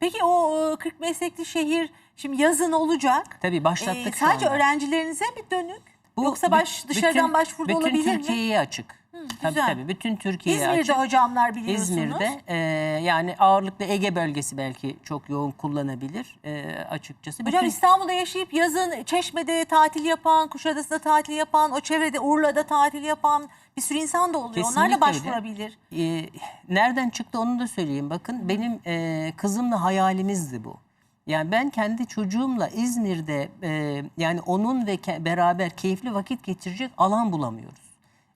Peki o e, 40 meslekli şehir şimdi yazın olacak. Tabii başlattık Ee, sadece anda. öğrencilerinize mi dönük? Bu Yoksa baş, dışarıdan bütün- başvuru bütün olabilir mi? Türkiye'ye açık. Tabii güzel. tabii bütün Türkiye'ye İzmir'de açık. hocamlar biliyorsunuz. İzmir'de e, yani ağırlıklı Ege bölgesi belki çok yoğun kullanabilir e, açıkçası. Hocam Bütün- İstanbul'da yaşayıp yazın Çeşme'de tatil yapan, Kuşadası'da tatil yapan, o çevrede Urla'da tatil yapan bir sürü insan da oluyor. Onlar Kesinlikle öyle. başvurabilir. E, nereden çıktı onu da söyleyeyim. Bakın benim e, kızımla hayalimizdi bu. Yani ben kendi çocuğumla İzmir'de e, yani onun ve ke- beraber keyifli vakit geçirecek alan bulamıyoruz.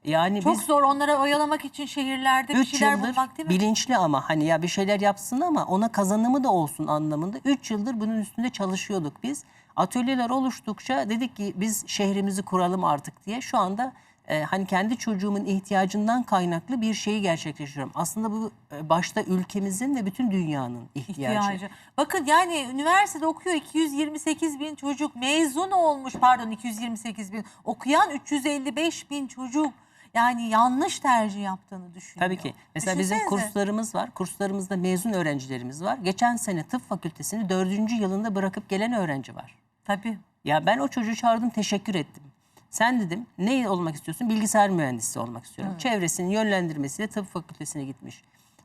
Yani Çok biz zor onlara oyalamak için şehirlerde bir 3 şeyler yıldır bulmak değil mi? bilinçli ama hani ya bir şeyler yapsın ama ona kazanımı da olsun anlamında 3 yıldır bunun üstünde çalışıyorduk biz. Atölyeler oluştukça dedik ki biz şehrimizi kuralım artık diye. Şu anda e, hani kendi çocuğumun ihtiyacından kaynaklı bir şeyi gerçekleştiriyorum. Aslında bu e, başta ülkemizin ve bütün dünyanın ihtiyacı. ihtiyacı. Bakın yani üniversitede okuyor 228 bin çocuk mezun olmuş pardon 228 bin okuyan 355 bin çocuk yani yanlış tercih yaptığını düşünüyor. Tabii ki. Mesela bizim Düşünsenize. kurslarımız var. Kurslarımızda mezun öğrencilerimiz var. Geçen sene tıp fakültesini dördüncü yılında bırakıp gelen öğrenci var. Tabii. Ya ben o çocuğu çağırdım teşekkür ettim. Sen dedim ne olmak istiyorsun? Bilgisayar mühendisi olmak istiyorum. Çevresinin yönlendirmesiyle tıp fakültesine gitmiş.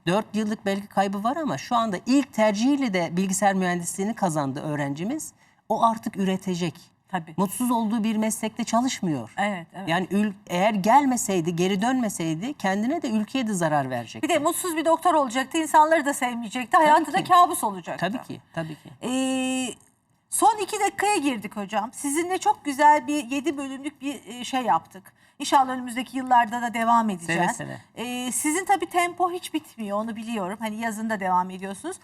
Dört yıllık belki kaybı var ama şu anda ilk tercihiyle de bilgisayar mühendisliğini kazandı öğrencimiz. O artık üretecek. Tabii. Mutsuz olduğu bir meslekte çalışmıyor. Evet, evet. Yani ül- eğer gelmeseydi, geri dönmeseydi kendine de ülkeye de zarar verecek. Bir de mutsuz bir doktor olacaktı. insanları da sevmeyecekti. Hayatı da kabus olacaktı. Tabii ki, tabii ki. Ee, son iki dakikaya girdik hocam. Sizinle çok güzel bir yedi bölümlük bir e, şey yaptık. İnşallah önümüzdeki yıllarda da devam edeceğiz. seve. Ee, sizin tabii tempo hiç bitmiyor onu biliyorum. Hani yazında devam ediyorsunuz.